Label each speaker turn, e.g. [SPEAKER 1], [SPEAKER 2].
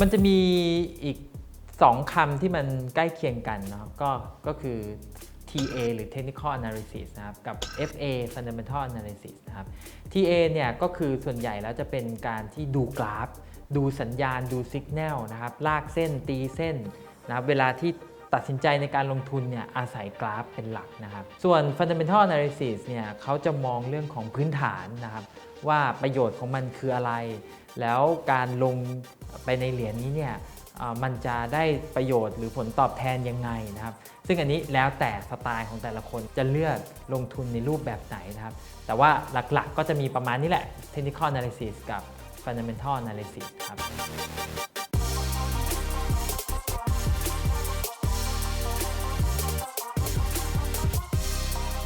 [SPEAKER 1] มันจะมีอีก 2คำที่มันใกล้เคียงกันนะครับก็ก็คือ TA หรือ Technical Analysis นะครับ กับ FA Fundamental Analysis นะครับ TA เนี่ยก็คือส่วนใหญ่แล้วจะเป็นการที่ดูกราฟ ดูสัญญาณ ดูสัญญาณนะครับ ลากเส้น ตีเส้นนะครับ เวลาที่ตัดสินใจในการลงทุนเนี่ยอาศัยกราฟเป็นหลักนะครับ ส่วน Fundamental Analysis เนี่ยเขาจะมองเรื่องของพื้นฐานนะครับ ว่าประโยชน์ของมันคืออะไร แล้วการลง ไปในเหรียญนี้เนี่ยมันจะได้ประโยชน์หรือผลตอบแทนยังไงนะครับ ซึ่งอันนี้แล้วแต่สไตล์ของแต่ละคนจะเลือกลงทุนในรูปแบบไหนนะครับ แต่ว่าหลักๆก็จะมีประมาณนี้แหละ Technical Analysis กับ Fundamental Analysis ครับ